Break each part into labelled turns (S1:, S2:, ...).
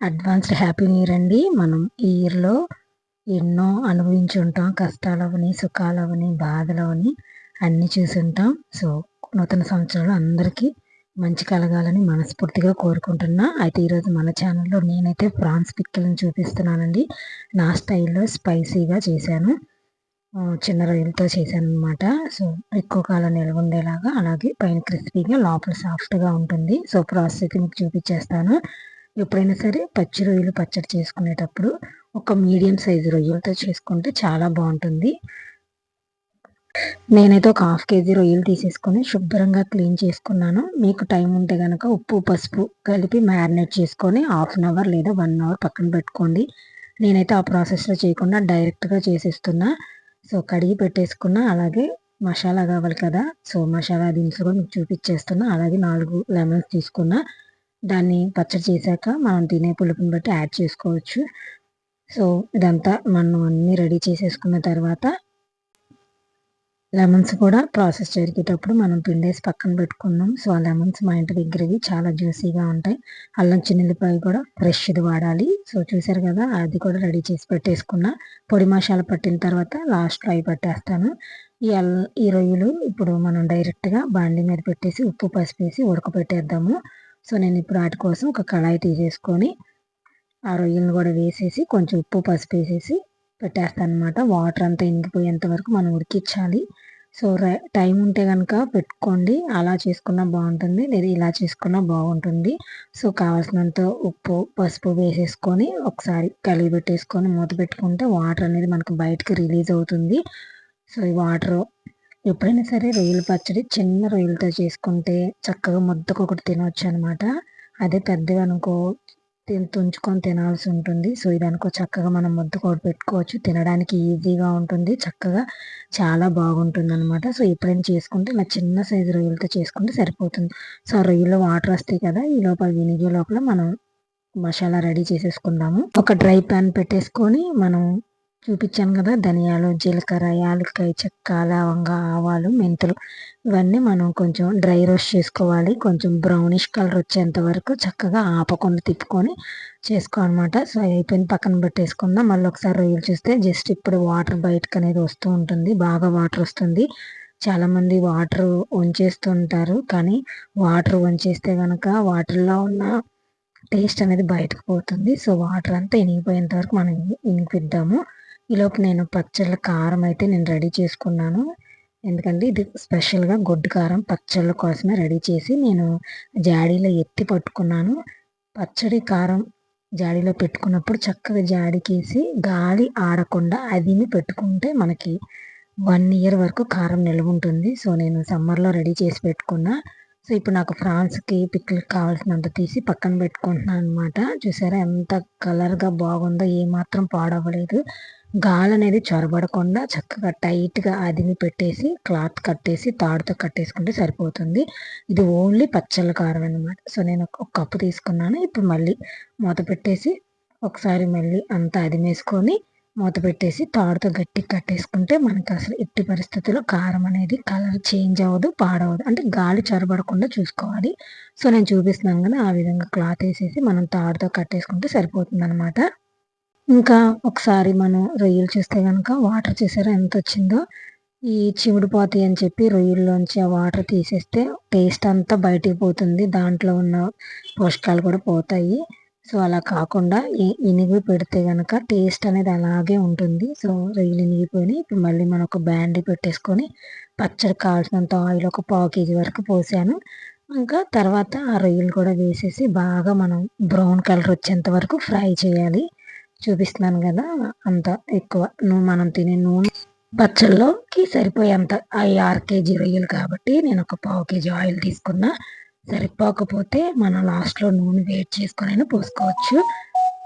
S1: Advanced happy new year అండి. మనం ఈ ఇయర్లో ఎన్నో అనుభవించి ఉంటాం. కష్టాలవని సుఖాలవని బాధలవని అన్నీ చూసి ఉంటాం. సో నూతన సంవత్సరంలో అందరికీ మంచి కలగాలని మనస్ఫూర్తిగా కోరుకుంటున్నా. అయితే ఈరోజు మన ఛానల్లో నేనైతే ప్రాన్స్ పిక్కలను చూపిస్తున్నానండి. నా స్టైల్లో స్పైసీగా చేశాను. చిన్న రొయ్యలతో చేశాను అనమాట సో ఎక్కువ కాలం నిల్వ ఉండేలాగా అలాగే పైన క్రిస్పీగా లోపల సాఫ్ట్గా ఉంటుంది. సో ప్రాసెస్ అయితే మీకు చూపించేస్తాను. ఎప్పుడైనా సరే పచ్చి రొయ్యలు పచ్చడి చేసుకునేటప్పుడు ఒక మీడియం సైజు రొయ్యలతో చేసుకుంటే చాలా బాగుంటుంది. నేనైతే ఒక హాఫ్ కేజీ రొయ్యలు తీసేసుకొని శుభ్రంగా క్లీన్ చేసుకున్నాను. మీకు టైం ఉంటే కనుక ఉప్పు పసుపు కలిపి మ్యారినేట్ చేసుకొని హాఫ్ అన్ అవర్ లేదా వన్ అవర్ పక్కన పెట్టుకోండి. నేనైతే ఆ ప్రాసెస్లో చేయకుండా డైరెక్ట్గా చేసేస్తున్నా. సో కడిగి పెట్టేసుకున్న అలాగే మసాలా కావాలి కదా. సో మసాలా దినుసులు కూడా మీకు చూపించేస్తున్నా. అలాగే నాలుగు లెమన్స్ తీసుకున్నా. దాన్ని పచ్చడి చేశాక మనం తినే పులుపుని బట్టి యాడ్ చేసుకోవచ్చు. సో ఇదంతా మనం అన్నీ రెడీ చేసేసుకున్న తర్వాత లెమన్స్ కూడా ప్రాసెస్ జరిగేటప్పుడు మనం పిండేసి పక్కన పెట్టుకున్నాం. సో ఆ లెమన్స్ మా ఇంటి దగ్గరవి చాలా జ్యూసీగా ఉంటాయి. అల్లం చిన్నెల్లిపాయ కూడా ఫ్రెష్ది వాడాలి. సో చూసారు కదా అది కూడా రెడీ చేసి పెట్టేసుకున్నా. పొడి మసాలా పట్టిన తర్వాత లాస్ట్లో అవి పట్టేస్తాను. ఈ అల్ ఈ రొయ్యలు ఇప్పుడు మనం డైరెక్ట్గా బాండి మీద పెట్టేసి ఉప్పు పసుపు వేసి ఉడకపెట్టేద్దాము. సో నేను ఇప్పుడు వాటి కోసం ఒక కళాయి తీసేసుకొని ఆ రొయ్యలను కూడా వేసేసి కొంచెం ఉప్పు పసుపు వేసేసి పెట్టేస్తాను అనమాట వాటర్ అంతా ఇంగిపోయేంత వరకు మనం ఉడికించాలి. సో టైం ఉంటే కనుక పెట్టుకోండి. అలా చేసుకున్నా బాగుంటుంది. లేదా ఇలా చేసుకున్నా బాగుంటుంది. సో కావాల్సినంత ఉప్పు పసుపు వేసేసుకొని ఒకసారి కలిగి పెట్టేసుకొని మూత పెట్టుకుంటే వాటర్ అనేది మనకు బయటకు రిలీజ్ అవుతుంది. సో ఈ వాటర్ ఎప్పుడైనా సరే రొయ్యల పచ్చడి చిన్న రొయ్యలతో చేసుకుంటే చక్కగా ముద్దకు ఒకటి తినవచ్చు అనమాట అదే పెద్దగా అనుకో తుంచుకొని తినాల్సి ఉంటుంది. సో ఇది అనుకో చక్కగా మనం ముద్దకోటి పెట్టుకోవచ్చు. తినడానికి ఈజీగా ఉంటుంది. చక్కగా చాలా బాగుంటుంది అనమాట సో ఎప్పుడైనా చేసుకుంటే ఇలా చిన్న సైజు రొయ్యలతో చేసుకుంటే సరిపోతుంది. సో ఆ రొయ్యలో వాటర్ వస్తాయి కదా ఈ లోపల వినిగే లోపల మనం మసాలా రెడీ చేసేసుకుందాము. ఒక డ్రై ప్యాన్ పెట్టేసుకొని మనం చూపించాను కదా ధనియాలు జీలకర్ర యాలక్కాయ చెక్క లవంగ ఆవాలు మెంతులు. ఇవన్నీ మనం కొంచెం డ్రై రోస్ట్ చేసుకోవాలి. కొంచెం బ్రౌనిష్ కలర్ వచ్చేంత వరకు చక్కగా ఆపకుండా తిప్పుకొని చేసుకోవాలన్నమాట. సో అయిపోయిన పక్కన పెట్టేసుకుందాం. మళ్ళీ ఒకసారి రొయ్యలు చూస్తే జస్ట్ ఇప్పుడు వాటర్ బయటకు అనేది వస్తూ ఉంటుంది. బాగా వాటర్ వస్తుంది. చాలామంది వాటర్ వంచేస్తుంటారు. కానీ వాటర్ వంచేస్తే కనుక వాటర్లో ఉన్న టేస్ట్ అనేది బయటకు పోతుంది. సో వాటర్ అంతా ఇనిగిపోయేంత వరకు మనం ఇనిపిద్దాము ఈలోపు నేను పచ్చళ్ళ కారం అయితే నేను రెడీ చేసుకున్నాను. ఎందుకంటే ఇది స్పెషల్గా గొడ్డు కారం పచ్చళ్ళ కోసమే రెడీ చేసి నేను జాడీలో ఎత్తి పట్టుకున్నాను. పచ్చడి కారం జాడీలో పెట్టుకున్నప్పుడు చక్కగా జాడికేసి గాలి ఆడకుండా అదిని పెట్టుకుంటే మనకి వన్ ఇయర్ వరకు కారం నిల్వ ఉంటుంది సో నేను సమ్మర్లో రెడీ చేసి పెట్టుకున్నా. సో ఇప్పుడు నాకు ఫ్రాన్స్కి పిక్లకి కావాల్సినంత తీసి పక్కన పెట్టుకుంటున్నాను అనమాట చూసారా ఎంత కలర్గా బాగుందో ఏమాత్రం పాడవలేదు గాలి అనేది చొరబడకుండా చక్కగా టైట్గా అదిమి పెట్టేసి క్లాత్ కట్టేసి తాడుతో కట్టేసుకుంటే సరిపోతుంది. ఇది ఓన్లీ పచ్చళ్ళ కారం అనమాట సో నేను ఒక కప్పు తీసుకున్నాను. ఇప్పుడు మళ్ళీ మూత పెట్టేసి ఒకసారి మళ్ళీ అంతా అదిమేసుకొని మూత పెట్టేసి తాడుతో గట్టి కట్టేసుకుంటే మనకి అసలు ఎట్టి పరిస్థితుల్లో కారం అనేది కలర్ చేంజ్ అవ్వదు పాడవదు. అంటే గాలి చొరబడకుండా చూసుకోవాలి. సో నేను చూపిస్తున్నాను కానీ ఆ విధంగా క్లాత్ వేసేసి మనం తాడుతో కట్టేసుకుంటే సరిపోతుంది అనమాట ఇంకా ఒకసారి మనం రొయ్యలు చూస్తే కనుక వాటర్ చూసారా ఎంత వచ్చిందో ఈ చిముడిపోతాయి అని చెప్పి రొయ్యల్లోంచి ఆ వాటర్ తీసేస్తే టేస్ట్ అంతా బయటికి పోతుంది. దాంట్లో ఉన్న పోషకాలు కూడా పోతాయి. సో అలా కాకుండా ఇనిగి పెడితే కనుక టేస్ట్ అనేది అలాగే ఉంటుంది. సో రొయ్యలు ఇనిగిపోయినాయి. ఇప్పుడు మళ్ళీ మనం ఒక బ్యాండీ పెట్టేసుకొని పచ్చడి కావాల్సినంత ఆయిల్ ఒక పావు కేజీ వరకు పోసాను. ఇంకా తర్వాత ఆ రొయ్యలు కూడా వేసేసి బాగా మనం బ్రౌన్ కలర్ వచ్చేంత వరకు ఫ్రై చేయాలి. చూపిస్తున్నాను కదా అంత ఎక్కువ. నువ్వు మనం తినే నూనె పచ్చళ్ళలోకి సరిపోయేంత అవి ఆరు కేజీ రొయ్యలు కాబట్టి నేను ఒక పావు కేజీ ఆయిల్ తీసుకున్నా. సరిపోకపోతే మనం లాస్ట్లో నూనె వేడి చేసుకొని పోసుకోవచ్చు.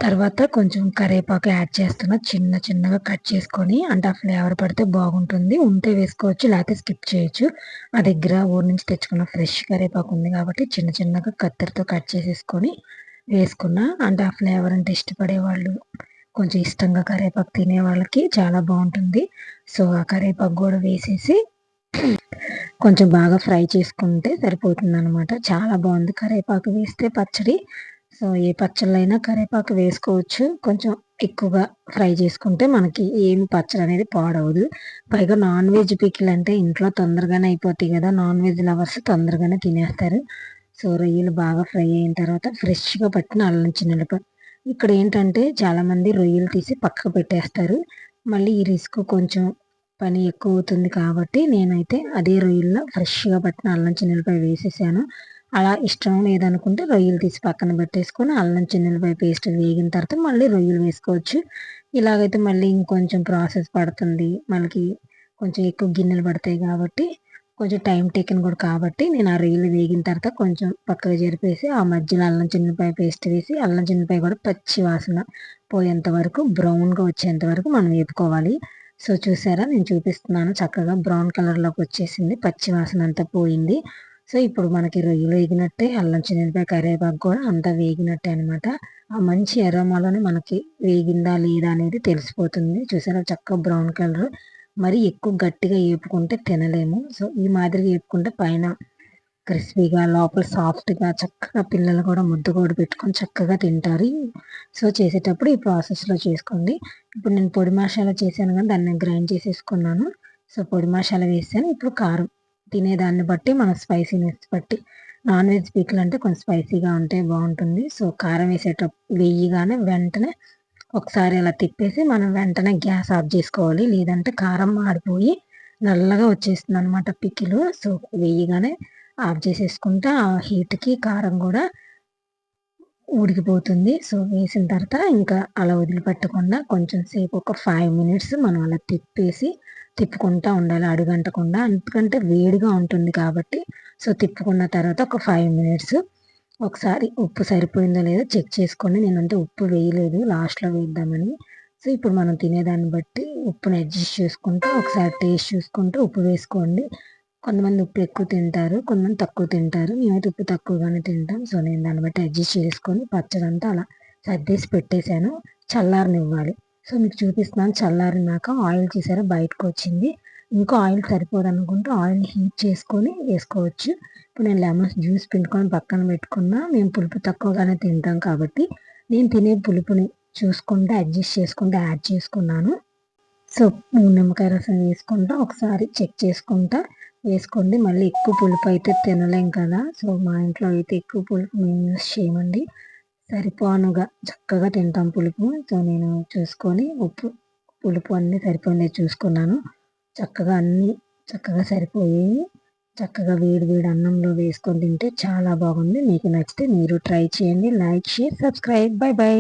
S1: తర్వాత కొంచెం కరివేపాకు యాడ్ చేస్తున్నా చిన్న చిన్నగా కట్ చేసుకొని అంటే ఆ ఫ్లేవర్ పడితే బాగుంటుంది. ఉంటే వేసుకోవచ్చు లేకపోతే స్కిప్ చేయొచ్చు. మా దగ్గర ఊరి నుంచి తెచ్చుకున్న ఫ్రెష్ కరివేపాకు ఉంది కాబట్టి చిన్న చిన్నగా కత్తెరతో కట్ చేసేసుకొని వేసుకున్నా అంటే ఆ ఫ్లేవర్ అంటే ఇష్టపడే వాళ్ళు కొంచెం ఇష్టంగా కరివేపాకు తినే వాళ్ళకి చాలా బాగుంటుంది. సో ఆ కరివేపాకు కూడా వేసేసి కొంచెం బాగా ఫ్రై చేసుకుంటే సరిపోతుంది అనమాట చాలా బాగుంది కరివేపాకు వేస్తే పచ్చడి. సో ఏ పచ్చళ్ళైనా కరివేపాకు వేసుకోవచ్చు. కొంచెం ఎక్కువగా ఫ్రై చేసుకుంటే మనకి ఏమి పచ్చడి అనేది పాడవదు. పైగా నాన్ వెజ్ పికిల్ అంటే ఇంట్లో తొందరగానే అయిపోతాయి కదా. నాన్ వెజ్ లవర్స్ తొందరగానే తినేస్తారు. సో రొయ్యలు బాగా ఫ్రై అయిన తర్వాత ఫ్రెష్గా పట్టిన అల్లం చిన్నపాయ ఇక్కడ ఏంటంటే చాలామంది రొయ్యలు తీసి పక్కకు పెట్టేస్తారు. మళ్ళీ ఈ రిస్క్ కొంచెం పని ఎక్కువ అవుతుంది కాబట్టి నేనైతే అదే రొయ్యల్లో ఫ్రెష్గా పట్టిన అల్లం చిన్నెలపై వేసేసాను. అలా ఇష్టం లేదనుకుంటే రొయ్యలు తీసి పక్కన పెట్టేసుకొని అల్లం చిన్నెలపై పేస్ట్ వేగిన తర్వాత మళ్ళీ రొయ్యలు వేసుకోవచ్చు. ఇలాగైతే మళ్ళీ ఇంకొంచెం ప్రాసెస్ పడుతుంది. మనకి కొంచెం ఎక్కువ గిన్నెలు పడతాయి కాబట్టి కొంచెం టైం టేకింగ్ కూడా కాబట్టి నేను ఆ రొయ్యలు వేగిన తర్వాత కొంచెం పక్కకు జరిపేసి ఆ మధ్యలో అల్లం చిన్నపాయ పేస్ట్ వేసి అల్లం చిన్నపాయ కూడా పచ్చి వాసన పోయేంత వరకు బ్రౌన్గా వచ్చేంత వరకు మనం వేపుకోవాలి. సో చూసారా నేను చూపిస్తున్నాను. చక్కగా బ్రౌన్ కలర్లోకి వచ్చేసింది. పచ్చి వాసన అంతా పోయింది. సో ఇప్పుడు మనకి రొయ్యలు వేగినట్టే అల్లం చిన్నపాయ కరివేపాకు కూడా అంతా వేగినట్టే అనమాట ఆ మంచి ఎర్రమాలోనే మనకి వేగిందా లేదా అనేది తెలిసిపోతుంది. చూసారా చక్కగా బ్రౌన్ కలర్. మరి ఎక్కువ గట్టిగా వేపుకుంటే తినలేము. సో ఈ మాదిరిగా వేపుకుంటే పైన క్రిస్పీగా లోపల సాఫ్ట్గా చక్కగా పిల్లలు కూడా ముద్దు కూడా పెట్టుకొని చక్కగా తింటారు. సో చేసేటప్పుడు ఈ ప్రాసెస్లో చేసుకోండి. ఇప్పుడు నేను పొడి మసాలా చేశాను కానీ దాన్ని గ్రైండ్ చేసేసుకున్నాను. సో పొడి మసాలా వేసాను. ఇప్పుడు కారం. తినేదాన్ని బట్టి మన స్పైసీనెస్ బట్టి నాన్ వెజ్ పీకులు అంటే కొంచెం స్పైసీగా ఉంటే బాగుంటుంది. సో కారం వేసేటప్పుడు వేయగానే వెంటనే ఒకసారి అలా తిప్పేసి మనం వెంటనే గ్యాస్ ఆఫ్ చేసుకోవాలి. లేదంటే కారం మాడిపోయి నల్లగా వచ్చేస్తుంది అనమాట పికిలు సో వేయగానే ఆఫ్ చేసేసుకుంటే ఆ హీట్కి కారం కూడా ఉడికిపోతుంది. సో వేసిన తర్వాత ఇంకా అలా వదిలిపెట్టకుండా కొంచెం సేపు ఒక ఫైవ్ మినిట్స్ మనం అలా తిప్పేసి తిప్పుకుంటూ ఉండాలి అడుగంటకుండా. ఎందుకంటే వేడిగా ఉంటుంది కాబట్టి. సో తిప్పుకున్న తర్వాత ఒక ఫైవ్ మినిట్స్ ఒకసారి ఉప్పు సరిపోయిందో లేదో చెక్ చేసుకోండి. నేనంటే ఉప్పు వేయలేదు లాస్ట్లో వేద్దామని. సో ఇప్పుడు మనం తినేదాన్ని బట్టి ఉప్పుని అడ్జస్ట్ చేసుకుంటూ ఒకసారి టేస్ట్ చూసుకుంటూ ఉప్పు వేసుకోండి. కొంతమంది ఉప్పు ఎక్కువ తింటారు కొంతమంది తక్కువ తింటారు. మేమైతే ఉప్పు తక్కువగానే తింటాం. సో నేను దాన్ని బట్టి అడ్జస్ట్ చేసుకొని పచ్చడంతా అలా సర్దేసి పెట్టేశాను. చల్లారనివ్వాలి. సో మీకు చూపిస్తున్నాను. చల్లారినాక ఆయిల్ చేసారా? బయటకు వచ్చింది. ఇంకో ఆయిల్ సరిపోదు అనుకుంటే ఆయిల్ హీట్ చేసుకొని వేసుకోవచ్చు. ఇప్పుడు నేను లెమన్స్ జ్యూస్ పిండుకొని పక్కన పెట్టుకున్నా మేము పులుపు తక్కువగానే తింటాం కాబట్టి నేను తినే పులుపుని చూసుకుంటే అడ్జస్ట్ చేసుకుంటే యాడ్ చేసుకున్నాను. సో నిమ్మకాయ రసం వేసుకుంటా. ఒకసారి చెక్ చేసుకుంటా. వేసుకోండి. మళ్ళీ ఎక్కువ పులుపు అయితే తినలేం కదా. సో మా ఇంట్లో అయితే ఎక్కువ పులుపు మేము యూస్ చేయమండి. సరిపోనుగా చక్కగా తింటాం పులుపు. సో నేను చూసుకొని ఉప్పు పులుపు అన్నీ సరిపోయింది చూసుకున్నాను. చక్కగా అన్నీ చక్కగా సరిపోయాయి చక్కగా వేడి వేడి అన్నంలో వేసుకొని తింటే చాలా బాగుంది. మీకు నచ్చితే మీరు ట్రై చేయండి. Like share subscribe. Bye bye.